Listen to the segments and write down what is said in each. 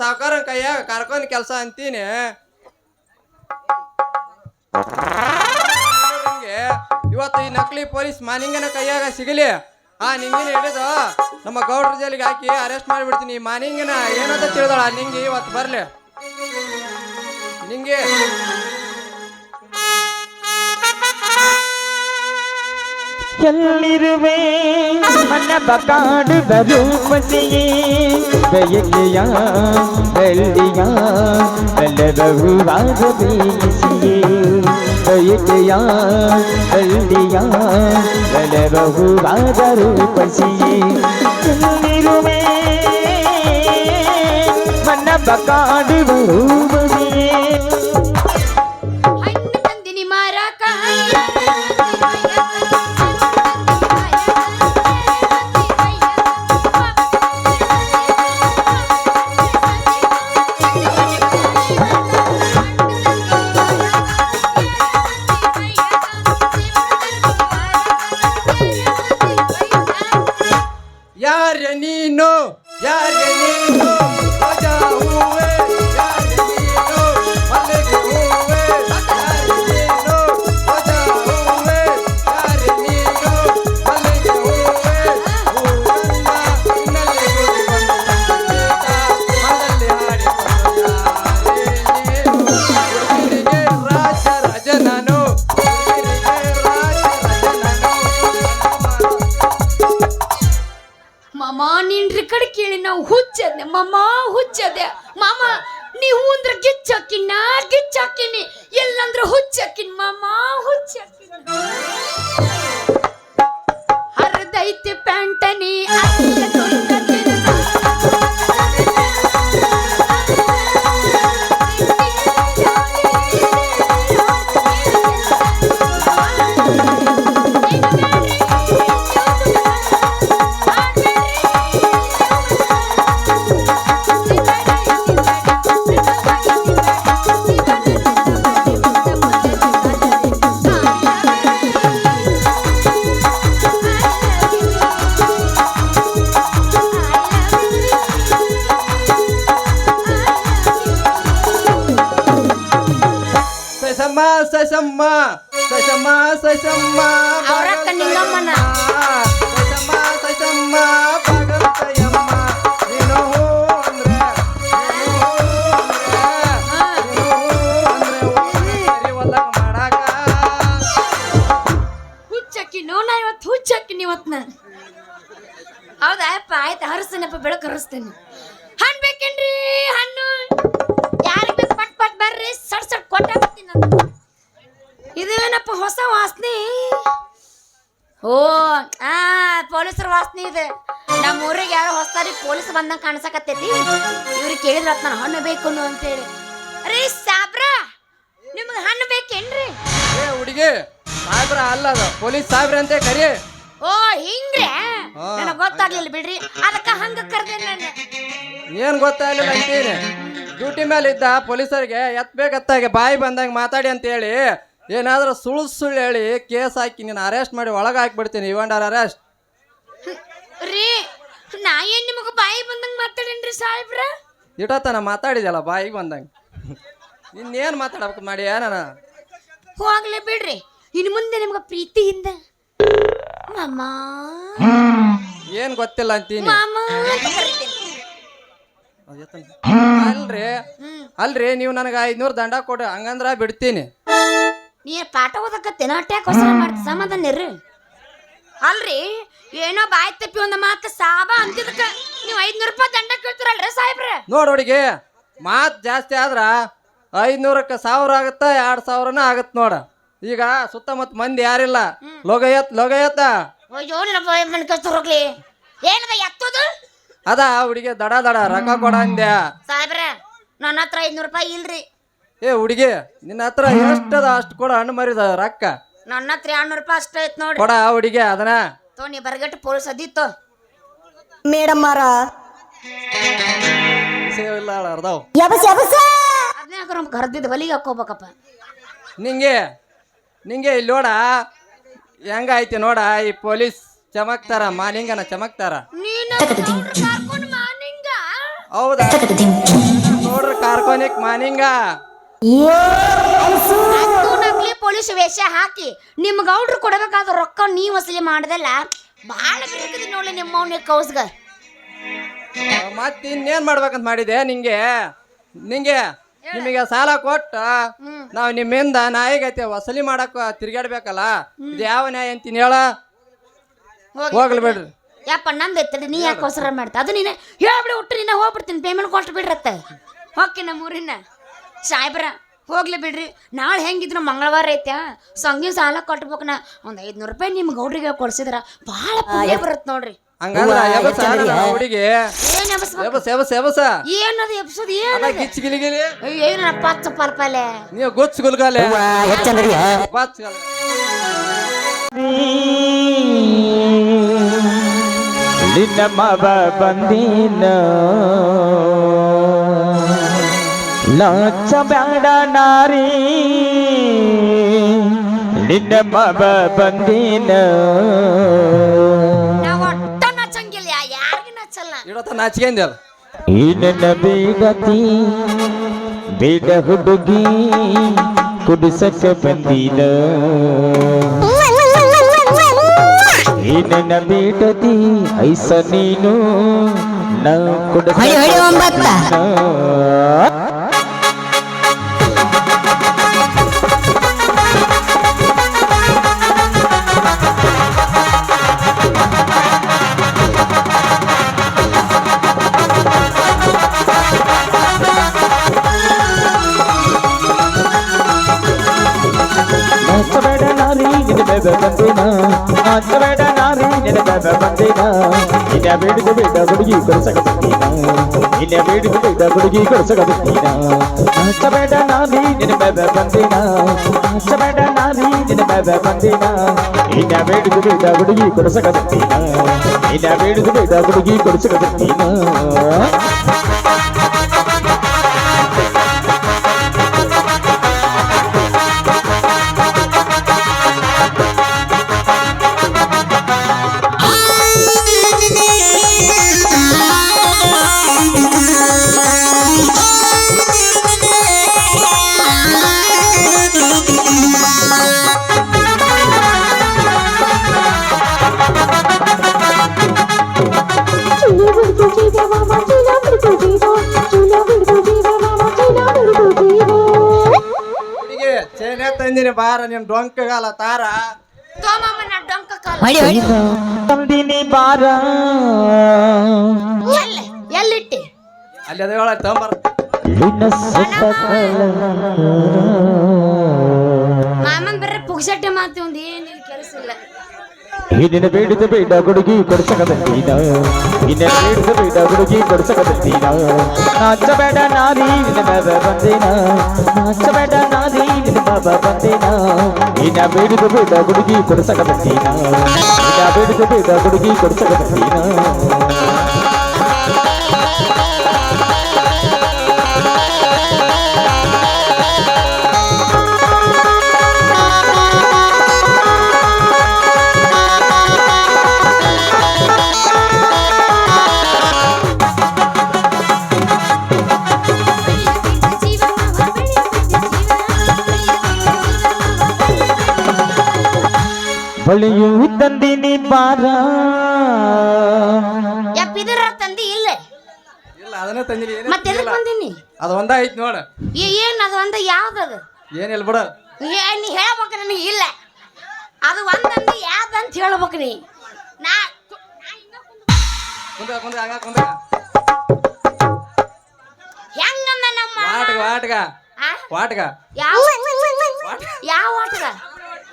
ಸಾವುಕಾರ ಕೈಯಾಗ ಕರ್ಕೊಂಡ್ ಕೆಲಸ ಅಂತೀನಿ. ಇವತ್ತು ಈ ನಕಲಿ ಪೊಲೀಸ್ ಮಾನಿಂಗನ ಕೈಯಾಗ ಸಿಗಲಿ. ಆ ನಿಂಗಿನ ಹಿಡಿದು ನಮ್ಮ ಗೌಡ್ರ ಜೈಲಿಗೆ ಹಾಕಿ ಅರೆಸ್ಟ್ ಮಾಡಿಬಿಡ್ತೀನಿ. ಮಾನಿಂಗನ ಏನಂತ ತಿಳಿದಾಳ? ನಿಂಗೆ ಇವತ್ತು ಬರಲಿ. ನಿಂಗೆ ಎಲ್ಲಿರುವೆ ಮನ ಬಕಾಡುವ ರೂಪತೆಯೇ ಬಯಕೆಯ ಬೆಳ್ಳಿಯ ಬಲಬಹುವಾದ ಬೀಸಿಯೇ ಬಯಕೆಯ ಬೆಳ್ಳಿಯ ಬಲಬಹುವಾದ ರೂಪಸಿಯೇ ಎಲ್ಲಿರುವೆ ಮನ ಬಕಾಡುವ ರೂಪತೆಯೇ ಸೈಸಮ್ಮ ಸೈಸಮ್ಮ ಅವ್ರಕ್ಕ ನಿಂಗಮ್ಮನ. ಸೈಸಮ್ಮ ಸೈಸಮ್ಮ ಭಾಗವತಯ್ಯಮ್ಮ ನೀನು ಹೂ ಅಂದ್ರೆ ನೀನು ಹೂ ಅಂದ್ರೆ ನೀನು ಹೂ ಅಂದ್ರೆ ಒಮ್ಮೆ ಒಲ್ಲಕ ಮಾಡಾಕ ಹುಚ್ಚಕ್ಕಿನೋ ನಾ ಇವತ್ತು ಹುಚ್ಚಕ್ಕಿನಿ ಇವತ್ತು ನಾನು. ಹೌದಾ ಅಪ್ಪ ಆಯ್ತು ಹರಿಸ್ತೇನಪ್ಪ ಬೆಳಕು ಹರಿಸ್ತೇನೆ ಹಣ್ಣು ಪೊಲೀಸ್ ಬಂದಂಗ ಕಾಣಿಸಕತ್ತೈತಿ? ಇವ್ರಿಗೆ ಕೇಳಿದ್ರ ನಾನು ಹಣ್ಣು ಬೇಕು ಅಂತೇಳಿ. ರೀ ಸಾಬ್ರ! ನಿಮ್ಗೆ ಹಣ್ಣು ಬೇಕೇನ್ರಿ? ಏ ಹುಡುಗಿ ಸಾಹೇಬ್ರ ಅಲ್ಲ ಅದು. ಪೊಲೀಸ್ ಸಾಹೇಬ್ರ ಅಂತ ಕರಿ. ಓ ಹಿಂಗ್ರೆ? ಹಾ. ನನಗೆ ಗೊತ್ತಾಗ್ಲಿಲ್ಲ ಬಿಡ್ರಿ. ಅದಕ್ಕ ಹಂಗ ಕರ್ದೆ ನಾನು. ಏನ್ ಗೊತ್ತಾಗ್ಲಿಲ್ಲ ಅಂತೀನಿ. ಡ್ಯೂಟಿ ಮೇಲೆ ಇದ್ದ ಪೊಲೀಸರಿಗೆ ಎತ್ತಬೇಕತ್ತಾಗೆ ಬಾಯಿ ಬಂದಂಗೆ ಮಾತಾಡಿ ಅಂತ ಹೇಳಿ ಏನಾದ್ರೂ ಸುಳ್ಳು ಸುಳ್ಳು ಹೇಳಿ ಕೇಸ್ ಹಾಕಿ ನೀನು ಅರೆಸ್ಟ್ ಮಾಡಿ ಒಳಗೆ ಹಾಕ್ಬಿಡ್ತೀನಿ ಇವಂಡರ್ ಅರೆಸ್ಟ್ ರೀ ನಾ ಏನ್ ನಿಮಗ ಬಾಯಿ ಬಂದಂಗ ಮಾತಾಡೇನ್ರಿ ಸಾಹೇಬ್ರ? ಇಟತನ ಮಾತಾಡಿದಲ್ಲ ಬಾಯಿಗೆ ಬಂದಂಗೆ. ಇನ್ನೇನು ಮಾತಾಡ್ಬೇಕು ಮಾಡಿ ಏನಾನ? ಹೋಗ್ಲಿ ಬಿಡ್ರಿ. ಇನ್ನು ಮುಂದೆ ನಿಮ್ಗ ಪ್ರೀತಿಯಿಂದ ಮಾಮ. ಏನು ಗೊತ್ತಿಲ್ಲ ಅಂತೀನಿ. ಮಾಮ ಅಂತ ಕರಿತೀನಿ. ಅಲ್ರಿ ಹ್ಮ್ ಅಲ್ರಿ ನೀವು ನನಗೆ ಐದ್ನೂರು ದಂಡ ಕೊಡು ಹಂಗಂದ್ರ ಬಿಡ್ತೀನಿ. ನೀ ಪಾಠ ಓದಕ್ಕ ಅಟ್ಯಾಕ್ ಮಾಡ್ತಿ ಸಮಾಧಾನ ಇರ್ರಿ. ಅಲ್ರಿ? ಏನೋ ಬಾಯ್ ತಪ್ಪಿ ಒಂದ್ ಮಾತು ಸಾಬ ಅಂತಿದಕ್ಕ ನೀವು ಐದ್ನೂರು ರೂಪಾಯಿ ದಂಡ ಕೇಳ್ತೀರಲ್ರಿ ಸಾಹೇಬ್ರ? ನೋಡ್ ಹುಡುಗಿ ಮಾತು ಜಾಸ್ತಿ ಆದ್ರ ಐದ್ನೂರಕ್ಕೆ ಸಾವಿರ ಆಗತ್ತ ಎರಡ್ ಸಾವಿರನ ಆಗತ್ ನೋಡ. ಈಗ ಸುತ್ತಮುತ್ತ ಮಂದಿ ಯಾರಿಲ್ಲ? ಲೋಗಯತ್ ಲೋಗಯತ್ತ ಅಯ್ಯೋ ನನ್ನ ಬಾಯಿ ಮನ್ಕಸ್ತ ಹೋಗ್ಲಿ. ಏನದ ಎತ್ತೋದು? ಅದ ಹುಡುಗಿ ದಡ ದಡ ರೊಕ್ಕ ಕೊಡ ಅಂದ್ಯ ಸಾಹೇಬ್ರ ನನ್ನ ಹತ್ರ ಐದ್ನೂರು ರೂಪಾಯಿ ಇಲ್ರಿ. ಏ ಹುಡುಗಿ ನಿನ್ನ ಹತ್ರ ಎಷ್ಟದ ಅಷ್ಟು ಕೊಡ ಹಣ್ಣು ಮರಿದ ರೊಕ್ಕ. ನನ್ನ ಹತ್ರ ಎರಡ್ನೂರು ರೂಪಾಯಿ ಅಷ್ಟೇ ಐತ್ ನೋಡಿ ಕೊಡ ಹುಡುಗಿ ಅದನ್ನ. ತೋಣಿ ನೀ ಬರಗಟ್ಟು ಪೊಲೀಸ್ ಅದಿತ್ತು ಮೇಡಮ್ ಮಾರ ಸೇವ್ ಇಲ್ಲ ಅರ್ದಾವ್ ಯಬಸ್ ಯಬಸ್. ಅದನ್ನ ಯಾಕೆ ನಮ್ಗೆ ಕರ್ದಿದ್ದು ಹೊಲಿಗೆ ಹಾಕೋಬೇಕಪ್ಪ ನಿಂಗೆ ನಿಂಗೆ ಇಲ್ಲಿ ನೋಡ. ಹೆಂಗೈತಿ ನೋಡ ಈ ಪೊಲೀಸ್ ಚಮಕ್ತಾರ ಮಾನಿಂಗನ ಚಮಕ್ತಾರ? ನೀನು ಕರ್ಕೊಂಡು ಹೌದಾ? ಮಾನಿಕ್ ಮಾನಿಂಗ ಹತ್ತು ನಕಲಿ ಪೊಲೀಸ್ ವೇಷ ಹಾಕಿ ನಿಮ್ ಗೌಡ್ರು ಕೊಡಬೇಕಾದ ರೊಕ್ಕ ನೀ ವಸೂಲಿ ಮಾಡದಲ್ಲ ಬಹಳ ಬಿರುಕದಿ ನೋಡಿ ನಿಮ್ಮ ಅವ್ನ ಕೌಸ್ಗ. ಮತ್ತೆ ಇನ್ನೇನ್ ಮಾಡ್ಬೇಕಂತ ಮಾಡಿದೆ ನಿಂಗೆ? ನಿಂಗೆ ನಿಮಗೆ ಸಾಲ ಕೊಟ್ಟ. ನಾವು ನಿಮ್ಮಿಂದ ನಾಯಿಗೈತೆ ವಸೂಲಿ ಮಾಡಕ್ ತಿರ್ಗಾಡ್ಬೇಕಲ್ಲ ಇದು ಯಾವ ನ್ಯಾಯ ಅಂತೀನಿ ಹೇಳ? ಹೋಗ್ಲಿ ಬಿಡ್ರಿ. ಯಪ್ಪ ನಂದು ಎತ್ತಡಿ ನೀ ಯಾಕೆ ಹೊಸರ ಮಾಡ್ತಾ? ಅದು ನೀನೆ. ಹೇಳ್ಬಿಡಿ ಒಟ್ಟು ನಿನ್ನ ಹೋಗ್ಬಿಡ್ತೀನಿ. ಪೇಮೆಂಟ್ ಕೊಟ್ಟು ಬಿಡ್ರತ್ತ. ಹೋಕೆ ನಮ್ಮ ಊರಿನ. ಸಾಯ್ಬ್ರ ಹೋಗ್ಲಿ ಬಿಡ್ರಿ. ನಾಳೆ ಹೆಂಗಿದ್ರು ಮಂಗಳವಾರ ಐತೆ ಸಂಗಿ ಸಾಲ ಕಟ್ಬೇಕನ. ನಾ ಒಂದು ಐದ್ನೂರು ರೂಪಾಯಿ ನಿಮ್ಮ ಗೌಡ್ರಿಗೆ ಕೊಡ್ಸಿದ್ರ ಭಾಳ ಪುಣ್ಯ ಬರುತ್ತೆ ನೋಡ್ರಿ. ಹಂಗಂದ್ರ ಎಬಸ ಹುಡುಗಿ. ಏನ್ ಎಬ್ಸ್ಬೇಕು? ಎಬಸ್ ಎಬಸ್ ಎಬಸ. ಏನದು ಎಬ್ಸೋದು ಅದ ಏನದು? ಗಿಚ್ಚಿ ಗಿಲಿ ಗಿಲಿ. ಏನ ಪಚ್ಚ ಪಲ್ಪಲೆ ನೀವು ಗುಚ್ಚ ಗುಲ್ಗಾಲೆ. ಗಲ್- ನಿನ್ನ ಮವ ಬಂದಿನ? ಲಾಚ ಬ್ಯಾಡ ನಾರಿ. ನಿನ್ನ ಮಗ ಬಂದಿನ. ನಾವು ಇಡತ್ತ ನಾಚಿಕೆಂದ್ಯಲ್ಲ ಈ ನನ್ನ ಬೇಡತಿ ಬೇಡ ಹುಡುಗಿ ಕುಡಿಸಕ ಬಂದಿನ. ಈ ನನ್ನ ಬೇಡತಿ ಐಸ ನೀನು ನಾ ಕುಡಿಸ ಹುಡುಗಿ ಕೊಡ್ಸಕ ಬಂದಿನ ನಾಚಬೇಡ ನಾರಿ ನಿನ್ನ ಬೆದ ಬಂದಿನ ನಾಚಬೇಡ ನಾರಿ ನಿನ್ನ ಬೆದ ಬಂದಿನ ನಿನ್ನ ಬೇಡಿದ ಬೇಡ ಹುಡುಗಿ ಕೊಡ್ಸಕ ಬಂದಿನ ನಿನ್ನ ಬೇಡಿದ ಬೇಡ ಹುಡುಗಿ ಕೊಡ್ಸಕ ತಂದಿನಿ ಬಾರ ನಿನ್ ಡೊಂಕಗಾಲ ತಾರ. ಡೊಂಕ ಕಾಲ. ತಂದಿನಿ ಬಾರ. ಎಲ್ಲಿ ಎಲ್ಲಿಟ್ಟಿ? ಅಲ್ಲಿ ಅದ ಹೇಳ ತಂಬರ್ ನಿನ್ನ ಸುತ್ತ ಮಾಮನ್ ಬರ್ರೆ ಪುಗ್ಸಟ್ಟೆ ಮಾತು ಒಂದು ಏನಿಲ್ಲ ಕೆಲಸ ಇಲ್ಲ. ನಿನ್ನ ಬೇಡಿದ ಬೇಡ ಹುಡುಗಿ ಕೊಡ್ಸಕದಂತೀನ ನಿನ್ನ ಬೇಡಿದ ಬೇಡ ಹುಡುಗಿ ಕೊಡ್ಸಕದಂತೀನ ನಾಚಬೇಡ ನಾರಿ ನಿನ್ನ ಬಾಬಾ ಬಂದೇನ ನಾಚಬೇಡ ನಾರಿ ನಿನ್ನ ಬಾಬಾ ಬಂದೇನ ನಿನ್ನ ಬೇಡಿದ ಬೇಡ ಹುಡುಗಿ ಕೊಡ್ಸಕದಂತೀನ ನಿನ್ನ ಬೇಡಿದ ಬೇಡ ಹುಡುಗಿ ಕೊಡ್ಸಕದಂತೀನ ಬಾರ. ಯಪ್ಪಿದ್ರ ತಂದಿ ಇಲ್ಲ. ಇಲ್ಲ ಅದನ್ನ ತಂದಿನಿ ಮತ್ತೆ ಎಲ್ಲಿ ಬಂದಿನಿ? ಅದು ಒಂದ ಐತಿ ನೋಡ. ಏ- ಏನ್ ಅದು ಒಂದ ಅದು? ಏನಿಲ್ಲ ಬಿಡ. ಏ ನೀ ಹೇಳ್ಬೇಕು ನನಗೆ ಇಲ್ಲ. ಅದು ಒಂದಂದು ಯಾವ್ದಂತ ಹೇಳ್ಬೇಕು ನೀ. ನಾ ಕುಂದ ಕುಂದ ಹಂಗ ಕುಂದ ಹೆಂಗಂದ ನಮ್ಮ ವಾಟಗ ವಾಟಗ. ಆ? ವಾಟ್ಗ. ಯಾವ ಯಾವ ಆಟದ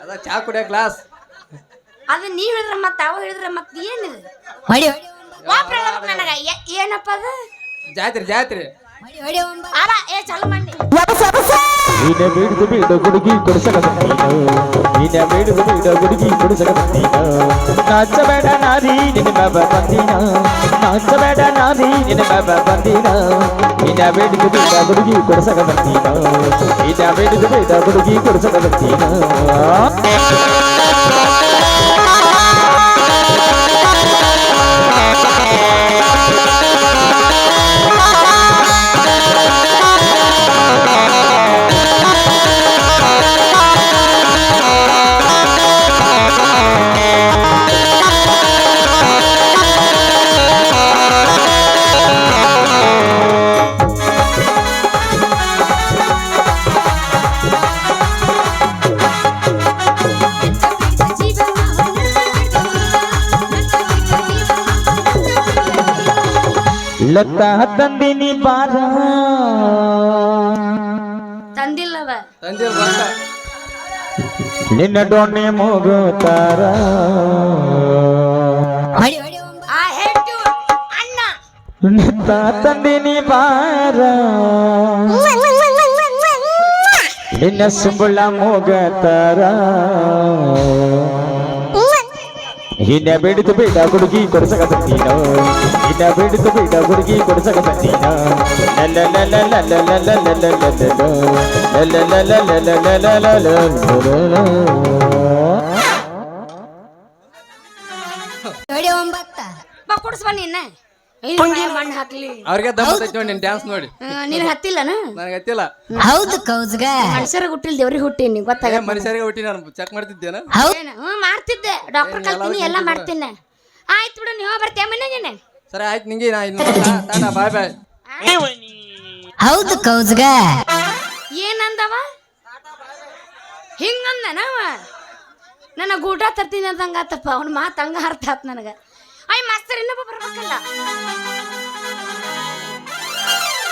ಅದ ಚಾ ಕುಡಿಯೋ ಗ್ಲಾಸ್. ಅದು ನೀವ್ ಹೇಳಿದ್ರ ಮತ್ತ ಅವ ಹೇಳಿದ್ರ ಮತ್ತ ಏನಿದೆ? ವಾಪಸ್ ಹೇಳ್ಬೇಕು ನನಗ. ಏ- ಏನಪ್ಪ ಅದು? ಜಾತ್ರೆ ಜಾತ್ರೆ. ಏ ಚಲೋ ಮಾಡಿ ನಿನ್ನ ಬೇಡಿದ ಬೇಡ ಗುಡುಗಿ ಬೇಡಿದ ಬೇಡ ಹುಡುಗಿ ಕೊಡ್ಸಕದಂತೀನ ನಾಚಬೇಡ ನಾರಿ ನಿನ್ನ ಬಾಬಾ ಬಂದಿನ. ನಾಚಬೇಡ ನಾರಿ ನಿನ್ನ ಬಾಬಾ ಬಂದಿನ. ಬೇಡಿದ ಬೇಡ ಬೇಡಿದ ಗುಡುಗಿ ಲತ್ತ ತಂದಿನಿ ಬಾರ. ತಂದಿಲ್ಲವ. ನಿನ್ನ ಡೊಣ್ಣೆ ಮುಗುತ್ತಾರ ನಿತ್ತ ತಂದಿನಿ ಬಾರ. ನಿನ್ನ ಸುಂಬಳ ಮುಗತಾರ. ಹಿನ್ನ ಬೇಡಿತು ಬೇಡ ಹುಡುಗಿ ಕೊಡಿಸಕ ಬಂದೀನೋ. ಹಿನ್ನ ಬೇಡಿತು ಬೇಡ ಹುಡುಗಿ ಕೊಡಿಸಕ ಬಂದೀನೋ. ನೋಡಿ ಮಣ್ಣು ಹಾಕ್ಲಿ. ಅವ್ರಿಗೆ ದಮ್ ಬರ್ತೈತಿ ನೋಡಿ ನಿನ್ ಡ್ಯಾನ್ಸ್ ನೋಡಿ. ನೀನು ಹತ್ತಿಲ್ಲನ? ನನಗೆ ಗೊತ್ತಿಲ್ಲ ಹೌದು ಕೌಜ್ಗ. ಮನುಷ್ಯರ ಹುಟ್ಟಿಲ್ ದೇವ್ರಿಗೆ ಹುಟ್ಟಿ ಗೊತ್ತಾಗ ಏ, ಮನುಷ್ಯರಿಗೆ ಹುಟ್ಟಿ ನಾನು ಚೆಕ್ ಮಾಡ್ತಿದ್ದೇನ? ಹ್ಞೂ ಮಾಡ್ತಿದ್ದೆ. ಡಾಕ್ಟರ್ ಕಲ್ತೀನಿ ಎಲ್ಲ ಮಾಡ್ತೀನಿ. ಆಯ್ತು ಬಿಡು ನೀವು ಬರ್ತೀಯ ಮನೆಗೇನೆ? ಸರಿ ಆಯ್ತು ನಿಂಗೆ ನಾ ಇನ್ನು ಟಾಟಾ ಬಾಯ್ ಬಾಯ್. ಹೌದು ಕೌಜ್ಗ. ಏನಂದವ? ಹಿಂಗಂದನವ? ನನ್ನ ಗೂಟ ತರ್ತೀನಿ ಅಂದಂಗ ಆತಪ್ಪ ಅವ್ನ ಮಾತು ಹಂಗ ಅರ್ಥ ಆತ್ ನನಗ. ಅಯ್ಯ ಮಾಸ್ತರ್ ಇನ್ನೊಬ್ಬ ಬರ್ಬೇಕಲ್ಲ?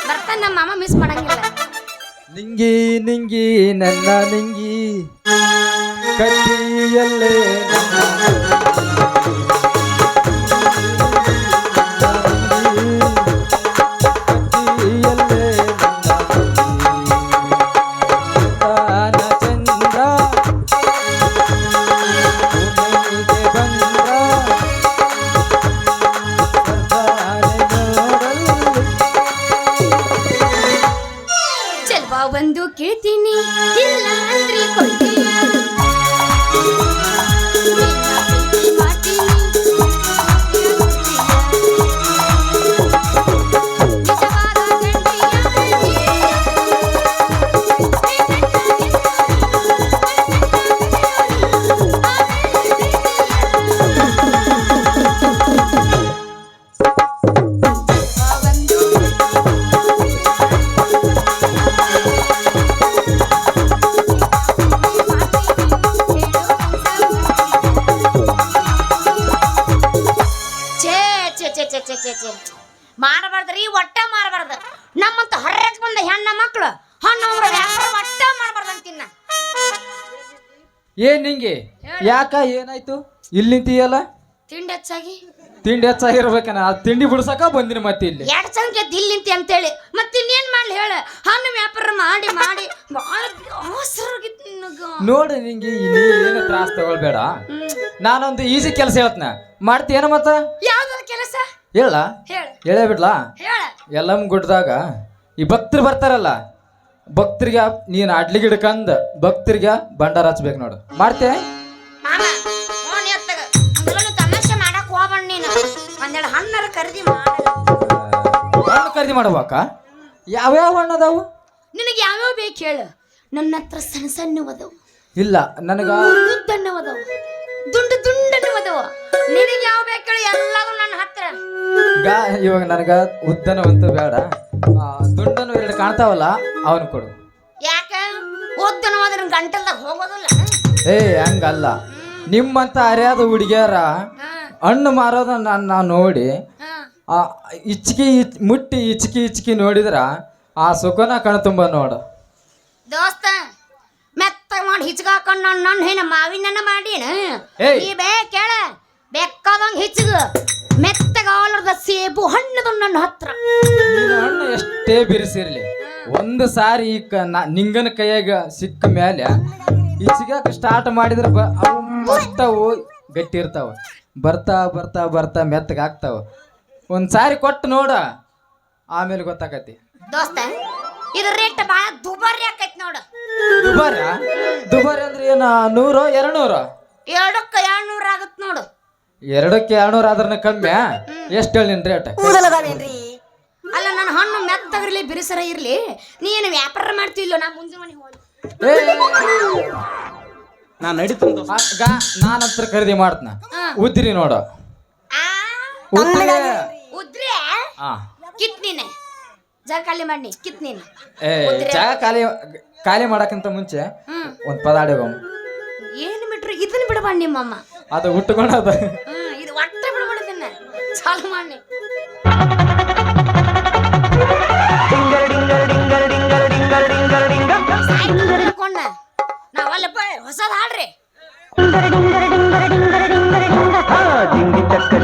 ಬರ್ತಾನ ನಮ್ಮ ಮಾಮ ಮಿಸ್ ಮಾಡಂಗಿಲ್ಲ. ನಿಂಗಿ ನಿಂಗಿ ನನ್ನ ನಿಂಗಿ ಕತ್ತಿಯಲ್ಲೇ ಏನ್ ನಿಂಗೆ? ಯಾಕ ಏನಾಯ್ತು? ಇಲ್ಲಿ ನಿಂತೀಯಲ್ಲ? ತಿಂಡಿ ಹೆಚ್ಚಾಗಿ. ತಿಂಡಿ ಹೆಚ್ಚಾಗಿರ್ಬೇಕನ? ಆ ತಿಂಡಿ ಬಿಡ್ಸಕ ಬಂದಿನಿ ಮತ್ತೆ ಇಲ್ಲಿ. ಎರಡ್ ಸಂಖ್ಯೆ ನಿಂತಿ ಅಂತೇಳಿ. ಮತ್ತೆ ಇನ್ನೇನ್ ಮಾಡ್ಲಿ ಹೇಳ. ಹಣ್ಣು ವ್ಯಾಪಾರ ಮಾಡಿ ಮಾಡಿ. ಬಹಳ ನಿನಗ. ನೋಡು ನಿಂಗೆ ನೀ ಏನು ತ್ರಾಸ ತಗೊಳ್ಬೇಡ. ನಾನೊಂದು ಈಸಿ ಕೆಲಸ ಹೇಳ್ತನ. ಮಾಡ್ತೀಯನ ಮತ್ತ? ಯಾವ್ದು ಕೆಲಸ? ಹೇಳ. ಹೇಳ. ಹೇಳೇ ಬಿಡ್ಲಾ? ಎಲ್ಲಮ್ ಗುಡ್ಡದಾಗ ಈ ಭಕ್ತರು ಬರ್ತಾರಲ್ಲ. ಭಕ್ತರಿಗೆ ನೀನ್ ಅಡ್ಲಿಗೆ ಹಿಡ್ಕಂದ್ ಭಕ್ತರಿಗೆ ಭಂಡಾರ ಹಚ್ಬೇಕು ನೋಡು. ಮಾಡ್ತೇ ಮಾಮ ಫೋನ್ ಎತ್ತಗ. ಅಂದ್ರೂ ತಮಾಷೆ ಮಾಡಕ್ ನೀನು. ಒಂದೆರಡು ಹಣ್ಣರ ಖರೀದಿ ಮಾಡ. ಹಣ್ಣು ಖರೀದಿ ಯಾವ ಯಾವ್ಯಾವ ಹಣ್ಣು ಅದಾವು? ನಿನಗೆ ಯಾವ್ಯಾವ ಬೇಕು ಹೇಳು. ನನ್ನ ಹತ್ರ ಸಣ್ಣ ಸಣ್ಣ ಅದಾವು. ಇಲ್ಲ ನನಗ ಉದ್ದಣ್ಣವ ಅದಾವು. ದುಂಡು ದುಂಡಣ್ಣವ ಅದಾವು. ನಿನಗೆ ಯಾವ ಬೇಕು ಹೇಳು ಎಲ್ಲವೂ ನನ್ನ ಹತ್ರ. ಗಾ ಇವಾಗ ನನಗ ಉದ್ದನವಂತೂ ಬೇಡ. ಆ, ಕಾಣ್ತಾವಲ್ಲ ಅವನು ಕೊಡು. ಯಾಕ? ಗಂಟಲ್ದಾಗ ಹೋಗೋದಿಲ್ಲ. ಏ ಹಂಗಲ್ಲ. ನಿಮ್ಮಂತ ಅರಿಯಾದ ಹುಡುಗಿಯರ ಹಣ್ಣು ಮಾರೋದ ನಾನು ನೋಡಿ ಆ ಇಚ್ಕಿ ಇಚ್- ಮುಟ್ಟಿ ಇಚ್ಕಿ ಇಚ್ಕಿ ನೋಡಿದ್ರ ಆ ಸುಖನ ಕಣ ತುಂಬ ನೋಡು. ದೋಸ್ತ ಮೆತ್ತ ಮಾಡಿ ಹಿಚ್ಕಾಕೊಂಡು ನನ್ನ ನನ್ನ ಏನ ಮಾವಿನ ಮಾಡೀನ? ಏಯ್. ನೀ ಬೇ ಕೇಳ ಬೇಕಾದಂಗ ಹಿಚ್ಚಗ ಮೆತ್ತಗಾಲದ ಸೇಬು ಹಣ್ಣದು ನನ್ನ ಹತ್ರ. ಹಣ್ಣು ಎಷ್ಟೇ ಬಿರಿಸಿರ್ಲಿ. ಒಂದು ಸಾರಿ ಈ ಕ ನಾ- ನಿಂಗನ ಕೈಯಾಗ ಸಿಕ್ಕ ಮೇಲೆ ಈಚಿಗಾಕ ಸ್ಟಾರ್ಟ್ ಮಾಡಿದ್ರೆ ಬ ಅವು ಗಟ್ಟಿ ಇರ್ತಾವ ಬರ್ತಾ ಬರ್ತಾ ಬರ್ತಾ ಮೆತ್ತಗಾಗ್ತಾವ ಒಂದು ಸಾರಿ ಕೊಟ್ಟು ನೋಡ ಆಮೇಲೆ ಗೊತ್ತಾಕತಿ. ದೋಸ್ತ ಇದು ರೇಟ್ ಬಹಳ ದುಬಾರಿ ಆಕೈತಿ ನೋಡು. ದುಬಾರ? ದುಬಾರಿ ಅಂದ್ರೆ ಏನ ನೂರು ಎರಡು ನೂರು ಎರಡಕ್ಕ ಎರಡ್ನೂರ ಆಗತ್ ನೋಡು. ಎರಡಕ್ಕೆ ಎರಡ್ನೂರು ಆದ್ರನ ಕಮ್ಮಿ ಎಷ್ಟು ಹೇಳಿ ನಿನ್ ರೇಟ್ ಕೂದಲದಾವೇನ್ರಿ ಅಲ್ಲ ನನ್ನ ಹಣ್ಣು ಮೆತ್ತಗಿರ್ಲಿ ಬಿರುಸರ ಇರ್ಲಿ ನೀನು ವ್ಯಾಪಾರ ಮಾಡ್ತಿಲ್ಲ ನಾ ಮುಂಜಾನೆ ಮನೆ ಹೋಗಿ ನಾನು ನಡೀತೀನಿ ನಾನಂತರ ಖರೀದಿ ಮಾಡ್ತನ. ಉದ್ರಿ ನೋಡು. ಆ? ಉದ್ರಿ ಉದ್ರಿ? ಆ. ಕಿತ್ ನೀನೆ. ಖಾಲಿ ಮಾಡಿ ಕಿತ್ ನೀನು. ಏ ಜಾಗ ಖಾಲಿ ಖಾಲಿ ಮಾಡಕ್ಕಿಂತ ಮುಂಚೆ ಹ್ಮ್. ಒಂದ್ ಪದ ಆಡಿಗೋಮ್ ಏನು ಬಿಟ್ರು ಇದನ್ನ ಬಿಡಬಾರ್ದು ನಿಮ್ಮಮ್ಮ. ಅದ ಉಟ್ಕೊಂಡ ಅದ ಇದು ಒಟ್ಟ ಬಿಡ್ಬಿಡುದನ್ನ ಚಾಲು ಮಾಡಿ ನಾವಲ್ಲಪ್ಪ ಹೊಸದ ಹಾಡ್ರಿ ಡಿಂಗರ ಡಿಂಗರ ಡಿಂಗರ ಡಿಂಗರ ಡಿಂಗರ ಡಿಂಗರ ಡಿಂಗರ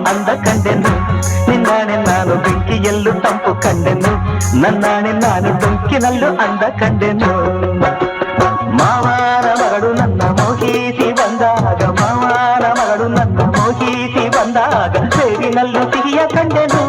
ಅಂದ ಕಂಡೆನು ನಿನ್ನಾಣೆ ನಾನು ಬೆಂಕಿಯಲ್ಲೂ ತಂಪು ಕಂಡೆನು ನನ್ನಾಣೆ ನಾನು ಡುಂಕಿನಲ್ಲೂ ಅಂದ ಕಂಡೆನು ಮಾವಾರ ಮಗಳು ನನ್ನ ಮೋಹಿಸಿ ಬಂದಾಗ ಮಾವಾರ ಮಗಳು ನನ್ನ ಮೋಹಿಸಿ ಬಂದಾಗ ಸೇರಿನಲ್ಲೂ ಸಿಹಿಯ ಕಂಡೆನು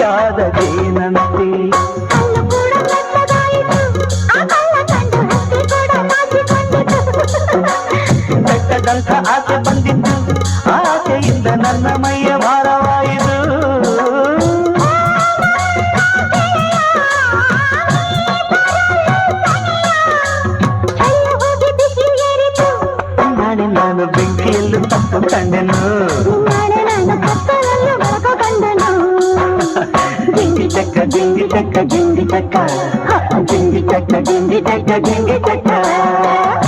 ಯಾರದೇನಂತೆ ಬೆಟ್ಟದಂಥ ಆಸೆ ಬಂದಿತ್ತು ಆಸೆಯಿಂದ ನನ್ನ ಮೈಯ ಭಾರವಾಯಿತು ನಾನು ಬೆಂಕಿಯಲ್ಲಿ ತಪ್ಪು ಕಂಡೆ తక్క డింగి తక్క డింగి తక్క డింగి తక్క డింగి తక్క.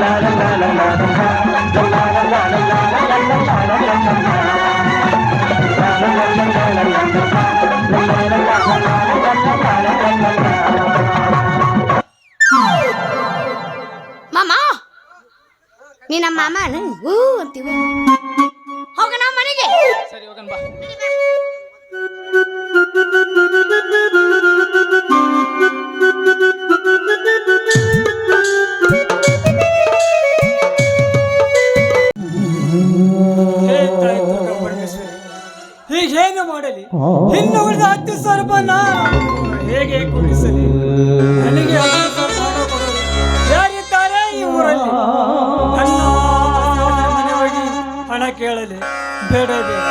ಲಾಲ ಲಾಲ ಮಾಮ ನೀ ನಮ್ಮ ಮಾಮನ ಹೂ ಅಂತೀವಿ ಇನ್ನು ಉಳಿದ ಹತ್ತು ಸಾವಿರ ರೂಪಾಯಿ ನಾನು ಹೇಗೆ ಕೊಡಿಸಲಿ? ನನಗೆ ಹತ್ತು ಸಾವಿರ ಕೊಡಲು ಯಾರಿದ್ದಾರೆ ಈ ಊರಲ್ಲಿ? ನನ್ನ ಸಹೋದರ ಮನೆ ಹೋಗಿ ಹಣ ಕೇಳಲಿ. ಬೇಡ ಬೇಡ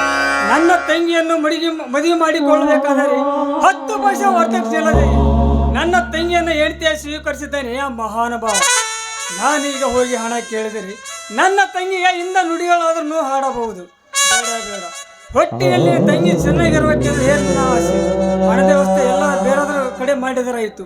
ನನ್ನ ತಂಗಿಯನ್ನು ಮಡಿಗೆ, ಮದುವೆ ಮಾಡಿಕೊಳ್ಳಬೇಕಾದರೆ ಹತ್ತು ಪೈಸೆ ವರ್ತಕ್ಸಿಲ್ಲದೆ ನನ್ನ ತಂಗಿಯನ್ನು ಹೆಂಡತಿಯ ಸ್ವೀಕರಿಸಿದ್ದಾನೆ ಆ ಮಹಾನುಭಾವ ನಾನೀಗ ಹೋಗಿ ಹಣ ಕೇಳಿದರೆ ನನ್ನ ತಂಗಿಗೆ ಇಂದ ನುಡಿಗಳಾದ್ರೂ ಹಾಡಬಹುದು. ಬೇಡ ಬೇಡ. ಹೊಟ್ಟಿನಲ್ಲಿ ತಂಗಿ ಚೆನ್ನಾಗಿರ್ಬೇಕೆಂದ್ರೆ ಏನು ಆಸೆ ಹಣದ ವ್ಯವಸ್ಥೆ ಎಲ್ಲ ಬೇರೆದ್ರ ಕಡೆ ಮಾಡಿದರಾಯಿತು